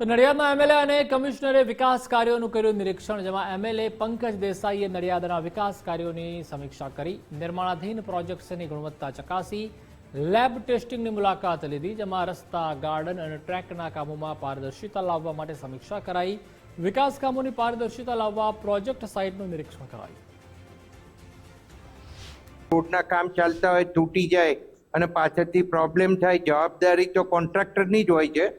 તો નડિયાદના એમએલએ અને કમિશનરે વિકાસ કાર્યોનું કર્યું નિરીક્ષણ, જેમાં એમએલએ પંકજ દેસાઈએ નડિયાદના વિકાસ કાર્યોની સમીક્ષા કરી, નિર્માણાધીન પ્રોજેક્ટ્સની ગુણવત્તા ચકાસી, લેબ ટેસ્ટિંગની મુલાકાત લીધી, જેમાં રસ્તા, ગાર્ડન અને ટ્રેકના કામોમાં પારદર્શિતા લાવવા માટે સમીક્ષા કરાઈ, વિકાસ કામોની પારદર્શિતા લાવવા પ્રોજેક્ટ સાઇટનું નિરીક્ષણ કરાયું. રોડના કામ ચાલતા હોય, તૂટી જાય અને પાછળથી પ્રોબ્લેમ થાય, જવાબદારી તો કોન્ટ્રાક્ટરની જ હોય છે.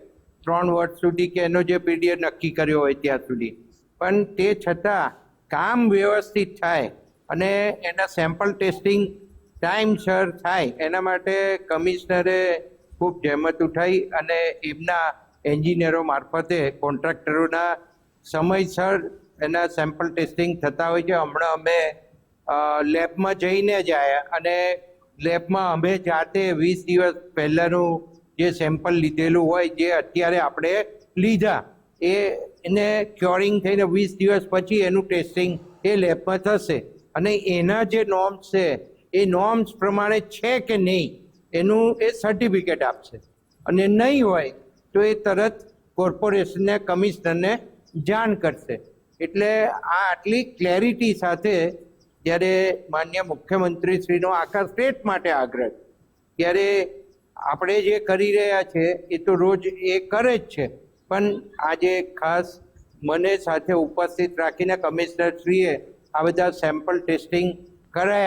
ત્રણ વર્ષ સુધી કે એનો જે પીરિયડ નક્કી કર્યો હોય ત્યાં સુધી. પણ તે છતાં કામ વ્યવસ્થિત થાય અને એના સેમ્પલ ટેસ્ટિંગ ટાઈમસર થાય, એના માટે કમિશનરે ખૂબ જહેમત ઉઠાવી અને એમના એન્જિનિયરો મારફતે કોન્ટ્રાક્ટરોના સમયસર એના સેમ્પલ ટેસ્ટિંગ થતા હોય છે. હમણાં અમે લેબમાં જઈને જ આવ્યા અને લેબમાં અમે જાતે વીસ દિવસ પહેલાંનું જે સેમ્પલ લીધેલું હોય જે અત્યારે આપણે લીધા, એ એને ક્યોરિંગ થઈને વીસ દિવસ પછી એનું ટેસ્ટિંગ એ લેબમાં થશે. અને એના જે નોર્મ્સ છે, એ નોર્મ્સ પ્રમાણે છે કે નહીં, એનું એ સર્ટિફિકેટ આપશે. અને નહીં હોય, તો એ તરત કોર્પોરેશનને કમિશનરને જાણ કરશે. એટલે આ આટલી ક્લેરિટી સાથે જ્યારે માન્ય મુખ્યમંત્રીશ્રીનો આખા સ્ટેટ માટે આગ્રહ, ત્યારે આપણે જે કરી રહ્યા છે, એ તો રોજ એ કરે જ છે. પણ આજે ખાસ મને સાથે ઉપસ્થિત રાખીને કમિશનરશ્રીએ આ બધા સેમ્પલ ટેસ્ટિંગ કરાયા